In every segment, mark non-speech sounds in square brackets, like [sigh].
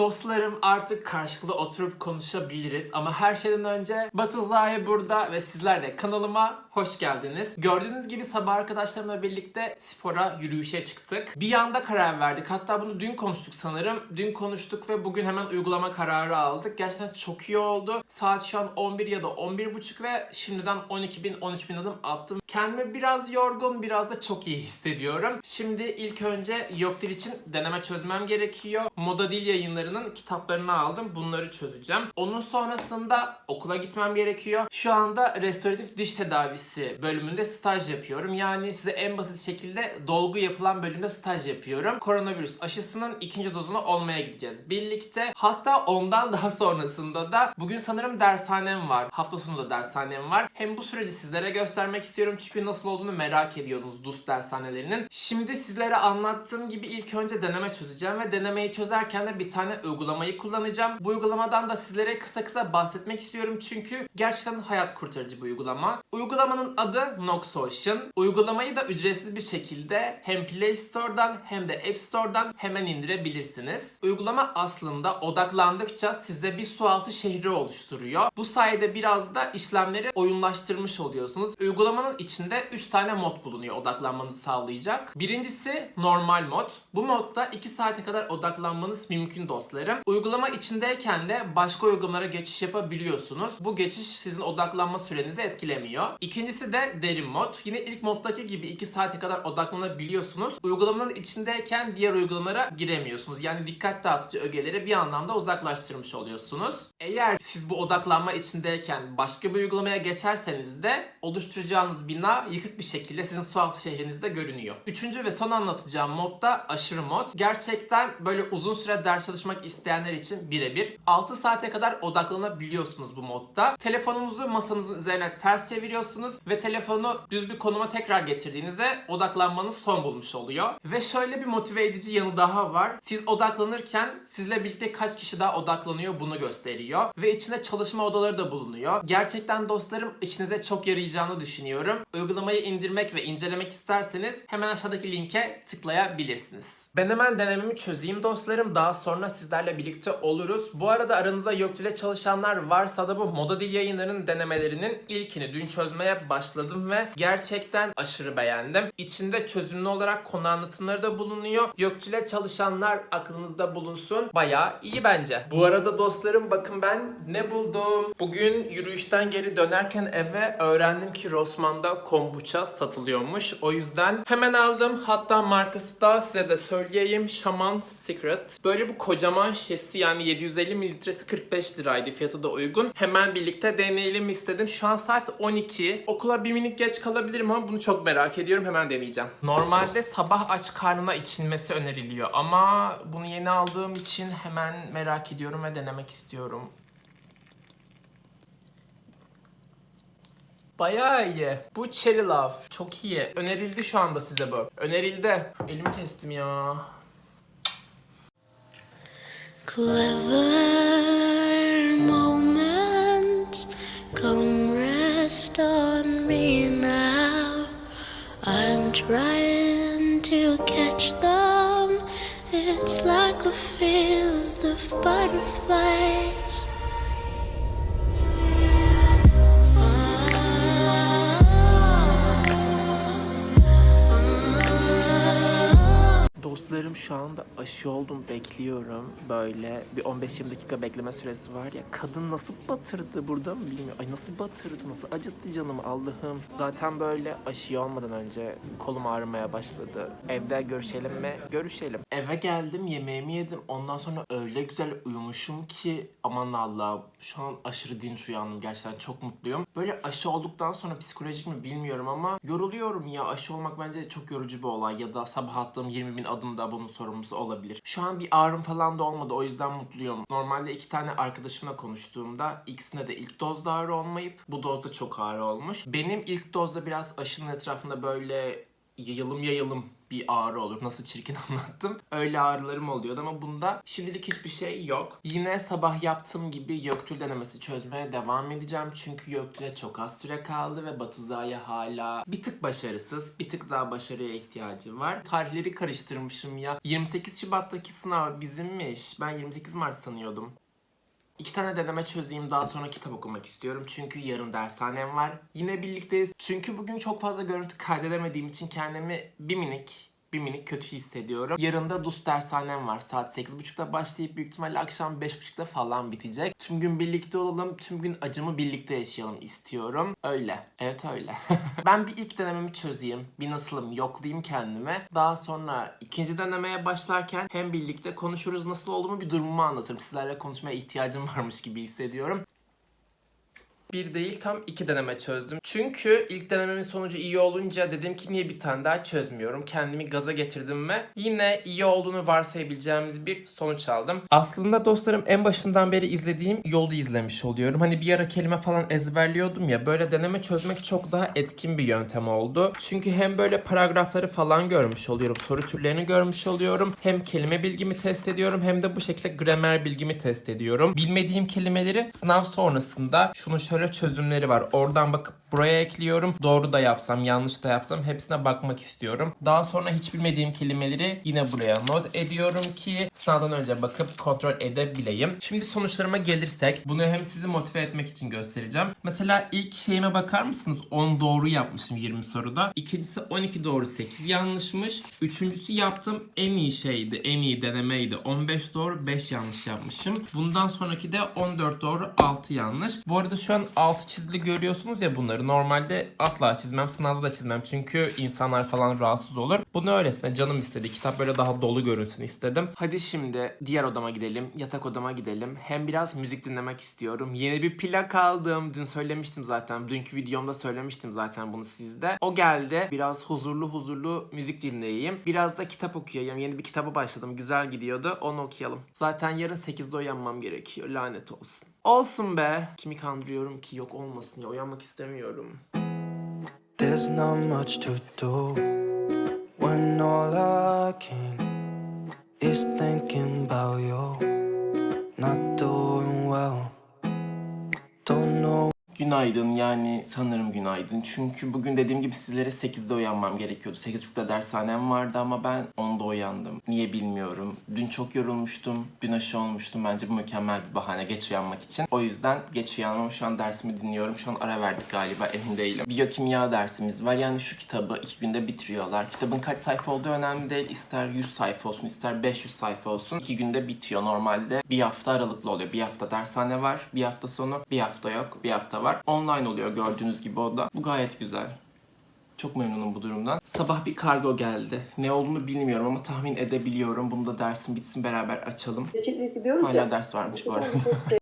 Dostlarım artık karşılıklı oturup konuşabiliriz ama her şeyden önce Batu Zahi burada ve sizler de kanalıma hoş geldiniz. Gördüğünüz gibi sabah arkadaşlarımla birlikte spora, yürüyüşe çıktık. Bir anda karar verdik. Hatta bunu dün konuştuk sanırım. Dün konuştuk ve bugün hemen uygulama kararı aldık. Gerçekten çok iyi oldu. Saat şu an 11 ya da 11.30 ve şimdiden 12 bin 13 bin adım attım. Kendimi biraz yorgun, biraz da çok iyi hissediyorum. Şimdi ilk önce yok dil için deneme çözmem gerekiyor. Moda Dil yayınlarının kitaplarını aldım. Bunları çözeceğim. Onun sonrasında okula gitmem gerekiyor. Şu anda restoratif diş tedavisi bölümünde staj yapıyorum. Yani size en basit şekilde dolgu yapılan bölümde staj yapıyorum. Koronavirüs aşısının ikinci dozunu olmaya gideceğiz birlikte. Hatta ondan [laughs] daha sonrasında da bugün sanırım dershanem var. Hafta sonu da dershanem var. Hem bu süreci sizlere göstermek istiyorum çünkü nasıl olduğunu merak ediyordunuz DUS dershanelerinin. Şimdi sizlere anlattığım gibi ilk önce deneme çözeceğim ve denemeyi çözerken de bir tane uygulamayı kullanacağım. Bu uygulamadan da sizlere kısa kısa bahsetmek istiyorum çünkü gerçekten hayat kurtarıcı bu uygulama. Uygulamanın adı Noxocean. Uygulamayı da ücretsiz bir şekilde hem Play Store'dan hem de App Store'dan hemen indirebilirsiniz. Uygulama aslında odaklandıkça size bir sualtı şehri oluşturuyor. Bu sayede biraz da işlemleri oyunlaştırmış oluyorsunuz. Uygulamanın içinde 3 tane mod bulunuyor odaklanmanızı sağlayacak. Birincisi normal mod. Bu modda 2 saate kadar odaklanmanız mümkün dostlarım. Uygulama içindeyken de başka uygulamalara geçiş yapabiliyorsunuz. Bu geçiş sizin odaklanma sürenizi etkilemiyor. İkincisi de derin mod. Yine ilk moddaki gibi 2 saate kadar odaklanabiliyorsunuz. Uygulamanın içindeyken diğer uygulamalara giremiyorsunuz. Yani dikkat dağıtıcı ögeleri bir anlamda uzaklaştırmış oluyorsunuz. Eğer siz bu odaklanma içindeyken başka bir uygulamaya geçerseniz de oluşturacağınız bina yıkık bir şekilde sizin sualtı şehrinizde görünüyor. Üçüncü ve son anlatacağım mod da aşırı mod. Gerçekten böyle uzun süre ders çalışmak isteyenler için birebir. 6 saate kadar odaklanabiliyorsunuz bu modda. Telefonunuzu masanızın üzerine ters çeviriyorsunuz ve telefonu düz bir konuma tekrar getirdiğinizde odaklanmanız son bulmuş oluyor. Ve şöyle bir motive edici yanı daha var. Siz odaklanırken sizle birlikte kaç kişi daha odaklanıyor bunu gösteriyor. Ve içinde çalışma odaları da bulunuyor. Gerçekten dostlarım işinize çok yarayacağını düşünüyorum. Uygulamayı indirmek ve incelemek isterseniz hemen aşağıdaki linke tıklayabilirsiniz. Ben hemen denememi çözeyim dostlarım. Daha sonra sizlerle birlikte oluruz. Bu arada aranızda yok dile çalışanlar varsa da bu Moda Dil yayınlarının denemelerinin ilkini dün çözmeye başladım ve gerçekten aşırı beğendim. İçinde çözümlü olarak konu anlatımları da bulunuyor. Yok dile çalışanlar aklınızda bulunsun. Bayağı iyi bence. Bu arada dostlarım bakın ben ne buldum. Bugün yürüyüşten geri dönerken eve öğrendim ki Rossmann'da kombuça satılıyormuş. O yüzden hemen aldım. Hatta markası da size de söyleyeyim. Shaman Secret. Böyle bu kocaman şişesi yani 750 mililitresi 45 liraydı. Fiyatı da uygun. Hemen birlikte deneyelim istedim. Şu an saat 12. Okula bir minik geç kalabilirim ama bunu çok merak ediyorum. Hemen deneyeceğim. Normalde sabah aç karnına içilmesi öneriliyor. Ama bunu yeni aldığım için hemen merak ediyorum ve denemek istiyorum. Bayağı iyi. Bu Cherry Love. Çok iyi. Önerildi şu anda size bu. Önerildi. Elimi kestim ya. Clever moments come rest on me now. I'm trying to catch them. It's like a field of butterflies. Dostlarım şu anda aşı oldum bekliyorum. Böyle bir 15-20 dakika bekleme süresi var ya. Kadın nasıl batırdı burada mı bilmiyorum. Ay nasıl batırdı nasıl acıttı canımı Allah'ım. Zaten böyle aşı olmadan önce kolum ağrımaya başladı. Evde görüşelim mi? Görüşelim. Eve geldim yemeğimi yedim. Ondan sonra öyle güzel uyumuşum ki aman Allah'ım. Şu an aşırı dinç uyandım gerçekten çok mutluyum. Böyle aşı olduktan sonra psikolojik mi bilmiyorum ama yoruluyorum ya. Aşı olmak bence çok yorucu bir olay ya da sabah attığım 20 bin adım da bunun sorumlusu olabilir. Şu an bir ağrım falan da olmadı o yüzden mutluyum. Normalde iki tane arkadaşımla konuştuğumda ikisine de ilk dozda ağrı olmayıp bu dozda çok ağrı olmuş. Benim ilk dozda biraz aşının etrafında böyle yayılım yayılım bir ağrı olur. Nasıl çirkin [laughs] anlattım. Öyle ağrılarım oluyordu ama bunda şimdilik hiçbir şey yok. Yine sabah yaptığım gibi Göktürk denemesi çözmeye devam edeceğim. Çünkü Göktürk'e çok az süre kaldı ve Batuzaya hala bir tık başarısız. Bir tık daha başarıya ihtiyacı var. Tarihleri karıştırmışım ya. 28 Şubat'taki sınav bizimmiş. Ben 28 Mart sanıyordum. İki tane deneme çözeyim daha sonra kitap okumak istiyorum. Çünkü yarın dershanem var. Yine birlikteyiz. Çünkü bugün çok fazla görüntü kaydedemediğim için kendimi bir minik bir minik kötü hissediyorum. Yarın da DUS dershanem var. Saat 8.30'da başlayıp büyük ihtimalle akşam 5.30'da falan bitecek. Tüm gün birlikte olalım, tüm gün acımı birlikte yaşayalım istiyorum. Öyle. Evet öyle. [laughs] ben bir ilk denememi çözeyim. Bir nasılım yoklayayım kendime. Daha sonra ikinci denemeye başlarken hem birlikte konuşuruz nasıl olduğumu bir durumumu anlatırım. Sizlerle konuşmaya ihtiyacım varmış gibi hissediyorum. Bir değil tam iki deneme çözdüm. Çünkü ilk denememin sonucu iyi olunca dedim ki niye bir tane daha çözmüyorum. Kendimi gaza getirdim ve yine iyi olduğunu varsayabileceğimiz bir sonuç aldım. Aslında dostlarım en başından beri izlediğim yolu izlemiş oluyorum. Hani bir ara kelime falan ezberliyordum ya böyle deneme çözmek çok daha etkin bir yöntem oldu. Çünkü hem böyle paragrafları falan görmüş oluyorum. Soru türlerini görmüş oluyorum. Hem kelime bilgimi test ediyorum hem de bu şekilde gramer bilgimi test ediyorum. Bilmediğim kelimeleri sınav sonrasında şunun şöyle çözümleri var. Oradan bakıp buraya ekliyorum. Doğru da yapsam, yanlış da yapsam hepsine bakmak istiyorum. Daha sonra hiç bilmediğim kelimeleri yine buraya not ediyorum ki sınavdan önce bakıp kontrol edebileyim. Şimdi sonuçlarıma gelirsek bunu hem sizi motive etmek için göstereceğim. Mesela ilk şeyime bakar mısınız? 10 doğru yapmışım 20 soruda. İkincisi 12 doğru 8 yanlışmış. Üçüncüsü yaptığım en iyi şeydi. En iyi denemeydi. 15 doğru 5 yanlış yapmışım. Bundan sonraki de 14 doğru 6 yanlış. Bu arada şu an altı çizili görüyorsunuz ya bunları. Normalde asla çizmem. Sınavda da çizmem. Çünkü insanlar falan rahatsız olur. Bunu öylesine canım istedi. Kitap böyle daha dolu görünsün istedim. Hadi şimdi diğer odama gidelim. Yatak odama gidelim. Hem biraz müzik dinlemek istiyorum. Yeni bir plak aldım. Dün söylemiştim zaten. Dünkü videomda söylemiştim zaten bunu sizde. O geldi. Biraz huzurlu huzurlu müzik dinleyeyim. Biraz da kitap okuyayım. Yeni bir kitaba başladım. Güzel gidiyordu. Onu okuyalım. Zaten yarın 8'de uyanmam gerekiyor. Lanet olsun. Olsun be. Kimi kandırıyorum ki yok olmasın ya. Uyanmak istemiyorum. There's not much to do when all I can is thinking about you. Not doing well, Günaydın yani sanırım günaydın. Çünkü bugün dediğim gibi sizlere 8'de uyanmam gerekiyordu. 8.30'da dershanem vardı ama ben 10'da uyandım. Niye bilmiyorum. Dün çok yorulmuştum. Dün aşı olmuştum. Bence bu mükemmel bir bahane geç uyanmak için. O yüzden geç uyanmam. Şu an dersimi dinliyorum. Şu an ara verdik galiba emin değilim. Biyokimya dersimiz var. Yani şu kitabı iki günde bitiriyorlar. Kitabın kaç sayfa olduğu önemli değil. İster 100 sayfa olsun ister 500 sayfa olsun. iki günde bitiyor. Normalde bir hafta aralıklı oluyor. Bir hafta dershane var. Bir hafta sonu. Bir hafta yok. Bir hafta var. Online oluyor gördüğünüz gibi o da. Bu gayet güzel. Çok memnunum bu durumdan. Sabah bir kargo geldi. Ne olduğunu bilmiyorum ama tahmin edebiliyorum. Bunu da dersin bitsin beraber açalım. Hala ders varmış bu arada. [laughs]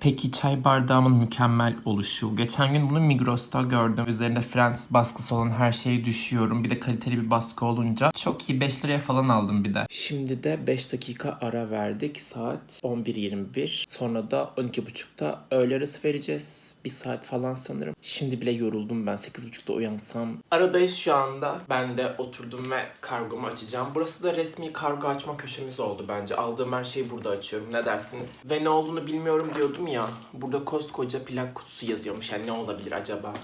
Peki çay bardağımın mükemmel oluşu. Geçen gün bunu Migros'ta gördüm. Üzerinde Friends baskısı olan her şeyi düşüyorum. Bir de kaliteli bir baskı olunca çok iyi 5 liraya falan aldım bir de. Şimdi de 5 dakika ara verdik. Saat 11.21. Sonra da 12.30'da öğle arası vereceğiz. Bir saat falan sanırım. Şimdi bile yoruldum ben. 8.30'da uyansam. Aradayız şu anda. Ben de oturdum ve kargomu açacağım. Burası da resmi kargo açma köşemiz oldu bence. Aldığım her şeyi burada açıyorum. Ne dersiniz? Ve ne olduğunu bilmiyorum diyordum ya. Burada koskoca plak kutusu yazıyormuş. Yani ne olabilir acaba?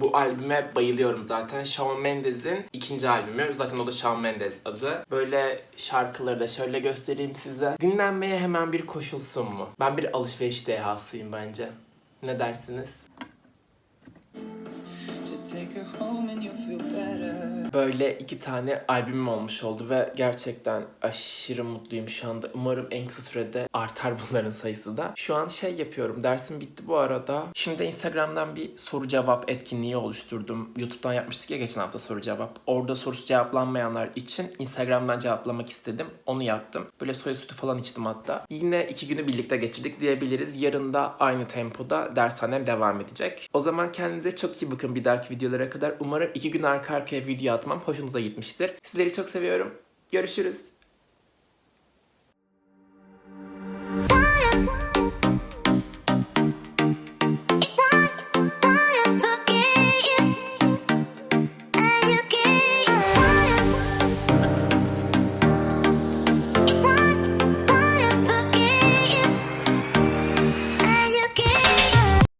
Bu albüme bayılıyorum zaten. Shawn Mendes'in ikinci albümü. Zaten o da Shawn Mendes adı. Böyle şarkıları da şöyle göstereyim size. Dinlenmeye hemen bir koşulsun mu? Ben bir alışveriş dehasıyım bence. Ne dersiniz? Böyle iki tane albümüm olmuş oldu ve gerçekten aşırı mutluyum şu anda. Umarım en kısa sürede artar bunların sayısı da. Şu an şey yapıyorum. Dersim bitti bu arada. Şimdi Instagram'dan bir soru cevap etkinliği oluşturdum. YouTube'dan yapmıştık ya geçen hafta soru cevap. Orada sorusu cevaplanmayanlar için Instagram'dan cevaplamak istedim. Onu yaptım. Böyle soya sütü falan içtim hatta. Yine iki günü birlikte geçirdik diyebiliriz. Yarın da aynı tempoda dershanem devam edecek. O zaman kendinize çok iyi bakın bir dahaki videolara kadar. Umarım iki gün arka arkaya video atmam hoşunuza gitmiştir. Sizleri çok seviyorum. Görüşürüz.